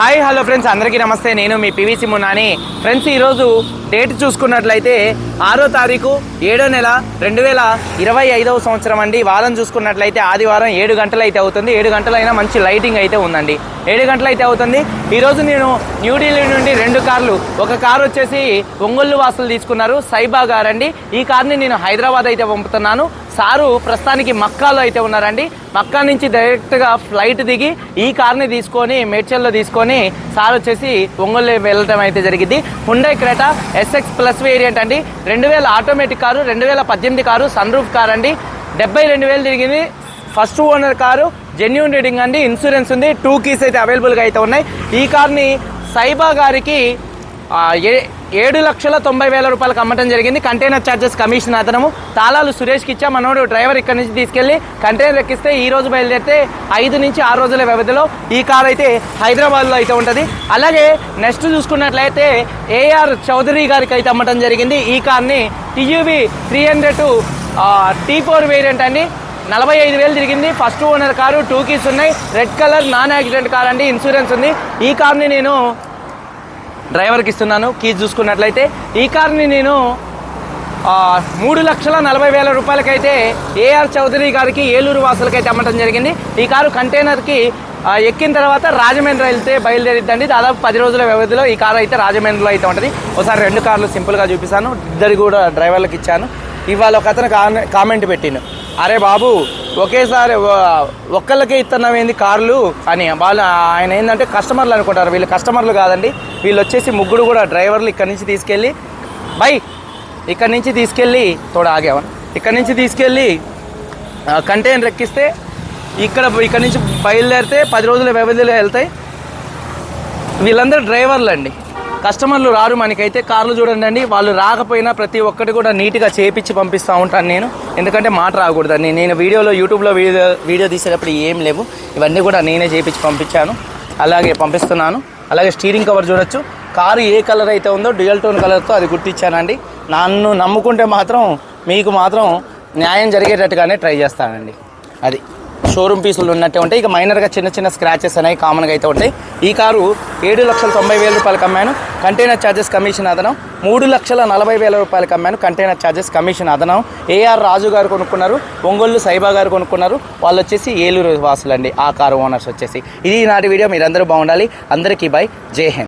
Hi hello friends అందరికీ నమస్తే. నేను మీ పివిసి మున్నాని. ఫ్రెండ్స్ ఈరోజు డేట్ చూసుకున్నట్లయితే ఆరో తారీఖు ఏడో నెల రెండు వేల ఇరవై ఐదవ సంవత్సరం అండి. వారం చూసుకున్నట్లయితే ఆదివారం ఏడు గంటలు అయితే అవుతుంది. ఏడు గంటలైనా మంచి లైటింగ్ అయితే ఉందండి. ఏడు గంటలు అయితే అవుతుంది. ఈరోజు నేను న్యూఢిల్లీ నుండి రెండు కార్లు. ఒక కారు వచ్చేసి ఒంగోలు వాసులు తీసుకున్నారు సైబా గారు అండి ఈ కార్ని నేను హైదరాబాద్ అయితే పంపుతున్నాను. సారు ప్రస్తుతానికి మక్కాలో అయితే ఉన్నారండి. మక్కా నుంచి డైరెక్ట్గా ఫ్లైట్ దిగి ఈ కార్ని తీసుకొని మేడ్చల్లో తీసుకొని సార్ వచ్చేసి ఒంగోలు వెళ్ళటం అయితే జరిగింది. Hyundai Creta SX plus variant అండి. రెండు వేల ఆటోమేటిక్ కారు రెండు వేల పద్దెనిమిది కారు సన్ రూఫ్ కార్ అండి. డెబ్బై రెండు వేలు తిరిగింది. First owner car genuine reading అండి. ఇన్సూరెన్స్ ఉంది. టూ కీస్ అయితే అవైలబుల్గా అయితే ఉన్నాయి. ఈ కార్ని సైబా గారికి ఏడు లక్షల తొంభై వేల రూపాయలకు అమ్మటం జరిగింది. కంటైనర్ ఛార్జెస్ కమిషన్ అతనము. తాళాలు సురేష్కి ఇచ్చా మనోడు డ్రైవర్ ఇక్కడ నుంచి తీసుకెళ్ళి కంటైనర్ ఎక్కిస్తే ఈ రోజు బయలుదేరితే ఐదు నుంచి ఆరు రోజుల వ్యవధిలో ఈ కార్ అయితే హైదరాబాద్లో అయితే ఉంటుంది. అలాగే నెక్స్ట్ చూసుకున్నట్లయితే ఏఆర్ చౌదరి గారికి అయితే అమ్మటం జరిగింది. ఈ కార్ని TUV three hundred T four variant అండి. నలభై ఐదు వేలు తిరిగింది. First owner car two keys ఉన్నాయి. Red colour non accident car అండి. ఇన్సూరెన్స్ ఉంది. ఈ కార్ని నేను డ్రైవర్కి ఇస్తున్నాను. కీ చూసుకున్నట్లయితే ఈ కార్ని నేను మూడు లక్షల నలభై వేల రూపాయలకైతే ఏఆర్ చౌదరి గారికి ఏలూరు వాసులకైతే అమ్మటం జరిగింది. ఈ కారు కంటైనర్కి ఎక్కిన తర్వాత రాజమండ్రి వెళ్తే బయలుదేరిద్దండి. దాదాపు పది రోజుల వ్యవధిలో ఈ కారు అయితే రాజమండ్రిలో అయితే ఉంటుంది. ఒకసారి రెండు కార్లు సింపుల్గా చూపిస్తాను. ఇద్దరు కూడా డ్రైవర్లకు ఇచ్చాను. ఇవాళ ఒక అతను కామె- కామెంట్ పెట్టిను అరే బాబు ఒకేసారి ఒక్కళ్ళకే ఇస్తున్నాం ఏంది? కార్లు అని. వాళ్ళు ఆయన ఏంటంటే కస్టమర్లు అనుకుంటారు. వీళ్ళు కస్టమర్లు కాదండి. వీళ్ళు వచ్చేసి ముగ్గురు కూడా డ్రైవర్లు ఇక్కడ నుంచి తీసుకెళ్ళి బై ఇక్కడ నుంచి తీసుకెళ్ళి తోడ ఆగేవన్ ఇక్కడ నుంచి తీసుకెళ్ళి కంటైనర్ ఎక్కిస్తే ఇక్కడ ఇక్కడ నుంచి బయలుదేరితే పది రోజుల వ్యవధిలో వెళ్తాయి వీళ్ళందరూ డ్రైవర్లు అండి కస్టమర్లు రారు మనకైతే కార్లు చూడండి అండి. వాళ్ళు రాకపోయినా ప్రతి ఒక్కటి కూడా నీట్గా చేపించి పంపిస్తూ ఉంటాను నేను. ఎందుకంటే మాట రాకూడదండి నేను వీడియోలో యూట్యూబ్లో వీడియో వీడియో తీసేటప్పుడు ఏం లేవు. ఇవన్నీ కూడా నేనే చేపించి పంపించాను. అలాగే పంపిస్తున్నాను. అలాగే స్టీరింగ్ కవర్ చూడొచ్చు. కారు ఏ కలర్ అయితే ఉందో డ్యూయల్ టోన్ కలర్తో అది గుర్తించానండి. నన్ను నమ్ముకుంటే మాత్రం మీకు మాత్రం న్యాయం జరిగేటట్టుగానే ట్రై చేస్తానండి. అది. షోరూమ్ పీసులు ఉన్నట్టే ఉంటాయి. ఇక మైనర్గా చిన్న చిన్న స్క్రాచెస్ అనేవి కామన్గా అయితే ఉంటాయి. ఈ కారు ఏడు లక్షల తొంభై వేల రూపాయలకు అమ్మాను. కంటైనర్ ఛార్జెస్ కమిషన్ అదనం. మూడు లక్షల నలభై వేల రూపాయలకు అమ్మాను. కంటైనర్ ఛార్జెస్ కమిషన్ అదనం. ఏఆర్ రాజు గారు కొనుక్కున్నారు. ఒంగోలు సైబా గారు కొనుక్కున్నారు. వాళ్ళు వచ్చేసి ఏలూరు వాసులండి. ఆ కారు ఓనర్స్ వచ్చేసి. ఇది నాటి వీడియో. మీరందరూ బాగుండాలి. అందరికీ బై. జై హింద్.